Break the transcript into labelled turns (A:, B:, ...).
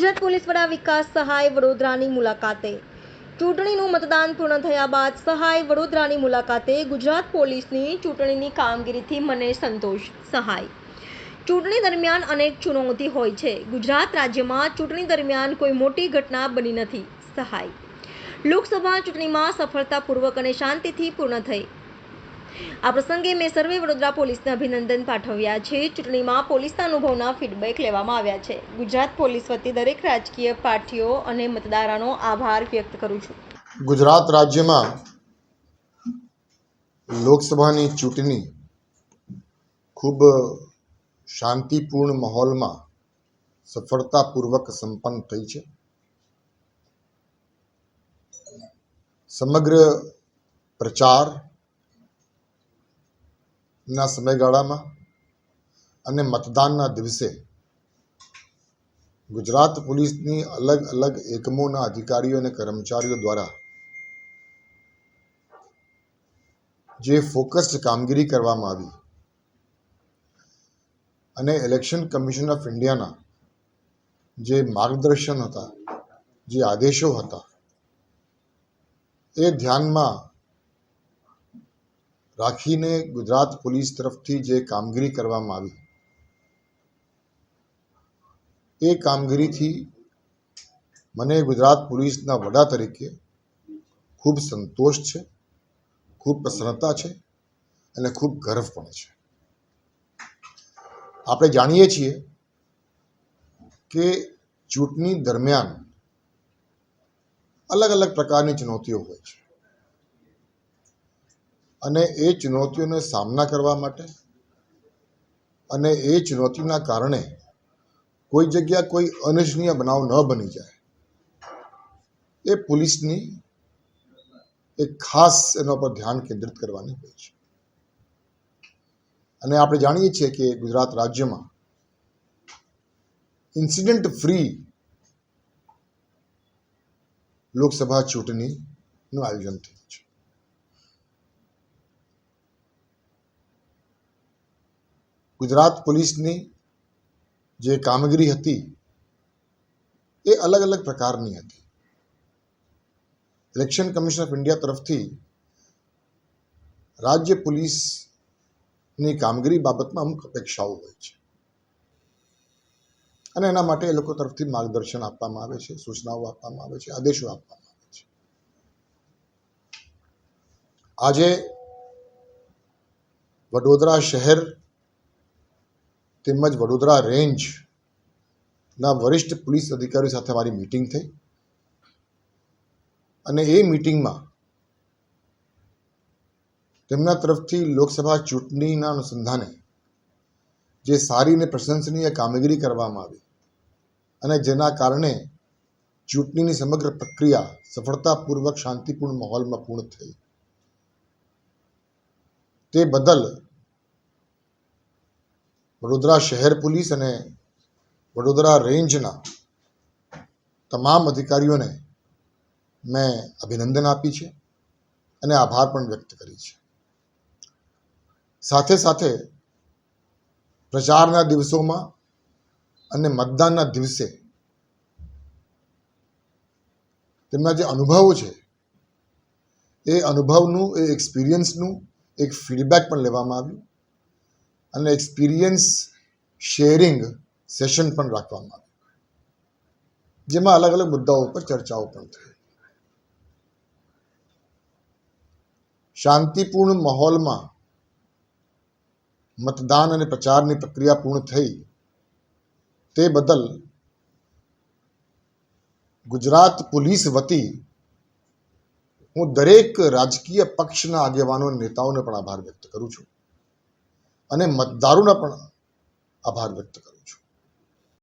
A: Gujarat police વડા વિકાસ સહાય વડોદરાની મુલાકાતે. ચૂંટણીનું મતદાન પૂર્ણ થયા બાદ સહાય વડોદરાની મુલાકાતે ગુજરાત પોલીસની ચૂંટણીની કામગીરીથી મને સંતોષ, સહાય. ચૂંટણી દરમિયાન અનેક ચુનૌતી હોય છે. ગુજરાત રાજ્યમાં ચૂંટણી દરમિયાન કોઈ મોટી ઘટના બની નથી. સહાય. લોકસભા ચૂંટણીમાં સફળતાપૂર્વક અને શાંતિથી પૂર્ણ થઈ. આ પ્રસંગે મેં સર્વે વડોદરા પોલીસને અભિનંદન પાઠવ્યા છે. ચૂંટણીમાં પોલીસના અનુભવના ફીડબેક લેવામાં આવ્યા છે. ગુજરાત પોલીસ વતી દરેક રાજકીય પાર્ટીઓ અને મતદારોનો આભાર વ્યક્ત કરું છું.
B: ગુજરાત રાજ્યમાં લોકસભાની ચૂંટણી ખૂબ શાંતિપૂર્ણ માહોલમાં સફળતાપૂર્વક સંપન્ન થઈ છે. સમગ્ર પ્રચાર ના સમયગાળામાં અને મતદાનના દિવસે ગુજરાત પોલીસની અલગ અલગ એકમોના અધિકારીઓ અને કર્મચારીઓ દ્વારા જે ફોકસ્ડ કામગીરી કરવામાં આવી અને ઇલેક્શન કમિશન ઓફ ઇન્ડિયાના જે માર્ગદર્શન હતા, જે આદેશો હતા, એ ધ્યાનમાં રાખીને ગુજરાત પોલીસ તરફથી જે કામગીરી કરવામાં આવી, એ કામગીરીથી મને ગુજરાત પોલીસના વડા તરીકે ખૂબ સંતોષ છે, ખૂબ પ્રસન્નતા છે અને ખૂબ ગર્વ પણ છે. આપણે જાણીએ છીએ કે ચૂંટણી દરમિયાન અલગ અલગ પ્રકારની ચુનૌતીઓ હોય છે. અને એ ચુનૌતીઓનો સામના કરવા માટે અને એ ચુનૌતીના કારણે કોઈ જગ્યા કોઈ અનિચ્છનીય બનાવ ન બની જાય. એ પોલીસની એક ખાસ એના પર ધ્યાન કેન્દ્રિત કરવાની હોય છે. અને આપણે જાણીએ છીએ કે ગુજરાત રાજ્યમાં ઇન્સિડન્ટ ફ્રી લોકસભા ચૂંટણીનું આયોજન થયું છે. ગુજરાત પોલીસની જે કામગીરી હતી એ અલગ અલગ પ્રકારની હતી. ઇલેક્શન કમિશન ઓફ ઇન્ડિયા તરફથી રાજ્ય પોલીસની કામગીરી બાબતમાં અમુક અપેક્ષાઓ હોય છે. અને એના માટે એ લોકો તરફથી માર્ગદર્શન આપવામાં આવે છે, સૂચનાઓ આપવામાં આવે છે, આદેશો આપવામાં આવે છે. આજે વડોદરા શહેર તેમજ વડોદરા રેન્જના વરિષ્ઠ પોલીસ અધિકારીઓ સાથે મારી મિટિંગ થઈ. અને એ મિટિંગમાં તેમના તરફથી લોકસભા ચૂંટણીના અનુસંધાને જે સારી અને પ્રશંસનીય કામગીરી કરવામાં આવી અને જેના કારણે ચૂંટણીની સમગ્ર પ્રક્રિયા સફળતાપૂર્વક શાંતિપૂર્ણ માહોલમાં પૂર્ણ થઈ. તે બદલ વડોદરા શહેર પોલીસ અને વડોદરા રેન્જના તમામ અધિકારીઓને મેં અભિનંદન આપી છે અને આભાર પણ વ્યક્ત કરી છે. સાથે સાથે પ્રચારના દિવસોમાં અને મતદાનના દિવસે તેમના જે અનુભવો છે, એ અનુભવનું, એ એક્સપિરિયન્સનું એક ફીડબેક પણ લેવામાં આવ્યું. અને એક્સપિરિયન્સ શેરિંગ સેશન પણ રાખવામાં આવ્યું જેમાં અલગ અલગ મુદ્દાઓ પર ચર્ચાઓ પણ થઈ. શાંતિપૂર્ણ માહોલમાં મતદાન અને પ્રચારની પ્રક્રિયા પૂર્ણ થઈ. તે બદલ ગુજરાત પોલીસ વતી હું દરેક રાજકીય પક્ષના આગેવાનો નેતાઓને પણ આભાર વ્યક્ત કરું છું. અને મતદારોના પણ આભાર વ્યક્ત કરું છું.